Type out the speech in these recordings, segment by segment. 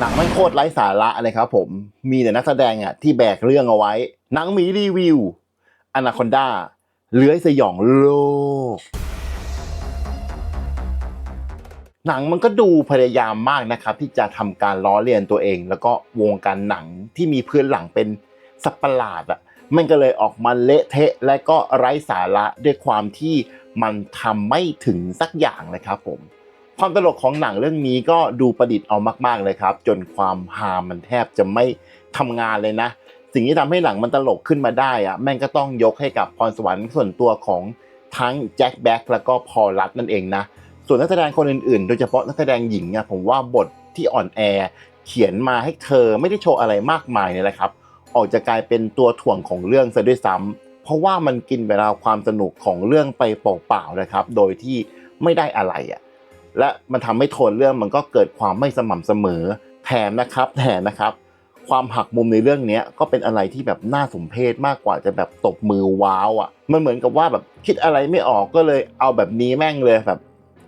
หนังไม่โคตรไร้สาระเลยครับผม มีแต่นักแสดงอะที่แบกเรื่องเอาไว้ หนังหมีรีวิวอนาคอนดาเลื้อยสยองโลก หนังมันก็ดูพยายามมากนะครับ ที่จะทำการล้อเลียนตัวเอง แล้วก็วงการหนังที่มีพื้นหลังเป็นสัตว์ประหลาดอะมันก็เลยออกมาเละเทะ และก็ไร้สาระด้วยความที่มันทำไม่ถึงสักอย่างเลยครับผม ความตลกของหนังเรื่องนี้ก็ดูประดิษฐ์เอามากๆเลยครับ จนความฮามันแทบจะไม่ทำงานเลยนะ สิ่งที่ทำให้หนังมันตลกขึ้นมาได้อะแม่งก็ต้องยกให้กับพรสวรรค์ส่วนตัวของทั้งแจ็คแบ็กแล้วก็พอลลัดนั่นเองนะ ส่วนนักแสดงคนอื่นๆ โดยเฉพาะนักแสดงหญิงเนี่ยผมว่าบทที่อ่อนแอ เขียนมาให้เธอไม่ได้โชว์อะไรมากมายเนี่ยแหละครับ ออกจะกลายเป็นตัวถ่วงของเรื่องซะด้วยซ้ำเพราะว่ามันกินเวลาความสนุกของเรื่องไปเปล่าๆนะครับ โดยที่ไม่ได้อะไรอะ และมันทำให้โทนเรื่องมันก็เกิดความไม่สม่ำเสมอแถมนะครับแถมนะครับ ความหักมุมในเรื่องนี้ก็เป็นอะไรที่แบบน่าสมเพชมากกว่าจะแบบตบมือว้าวอะ มันเหมือนกับว่าแบบคิดอะไรไม่ออกก็เลยเอาแบบนี้แม่งเลยแบบ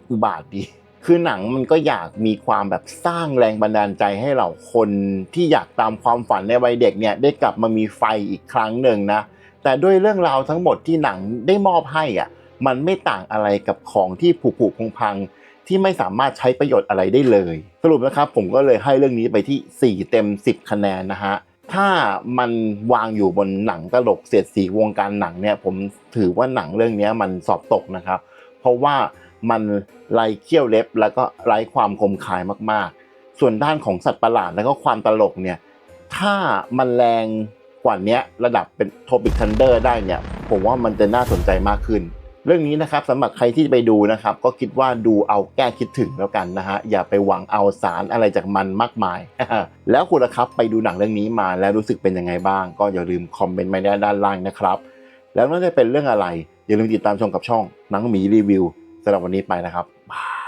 อุบาทดีคือหนังมันก็อยากมีความแบบสร้างแรงบันดาลใจให้เราคนที่อยากตามความฝันในวัยเด็กเนี่ยได้กลับมามีไฟอีกครั้งหนึ่งนะ แต่ด้วยเรื่องราวทั้งหมดที่หนังได้มอบให้อะมันไม่ต่างอะไรกับของที่ผุผุพังพังๆ ที่ไม่สามารถใช้ประโยชน์อะไรได้เลย สรุปนะครับผมก็เลยให้เรื่องนี้ไปที่ 4 เต็ม 10 คะแนนนะฮะถ้ามันวางอยู่บนหนังตลกเสียดสีวงการหนังเนี่ยผมถือว่าหนังเรื่องนี้มันสอบตกนะครับ เพราะว่ามันไร้เขี้ยวเล็บ แล้วก็ไร้ความคมคายมากๆ ส่วนด้านของสัตว์ประหลาดแล้วก็ความตลกเนี่ยถ้ามันแรงกว่านี้ระดับเป็นโทปิ c ทันเดอร์ได้เนี่ย ผมว่ามันจะน่าสนใจมากขึ้น เรื่องนี้นะครับสำหรับใครที่จะไปดูนะครับ ก็คิดว่าดูเอาแก้คิดถึงแล้วกันนะฮะอย่าไปหวังเอาสารอะไรจากมันมากมาย แล้วคุณละครับไปดูหนังเรื่องนี้มาแล้วรู้สึกเป็นยังไงบ้าง ก็อย่าลืมคอมเมนต์มาด้านล่างนะครับ แล้วน่าจะเป็นเรื่องอะไร อย่าลืมติดตามชมกับช่องหนังหมีรีวิวสำหรับวันนี้ไปนะครับบาย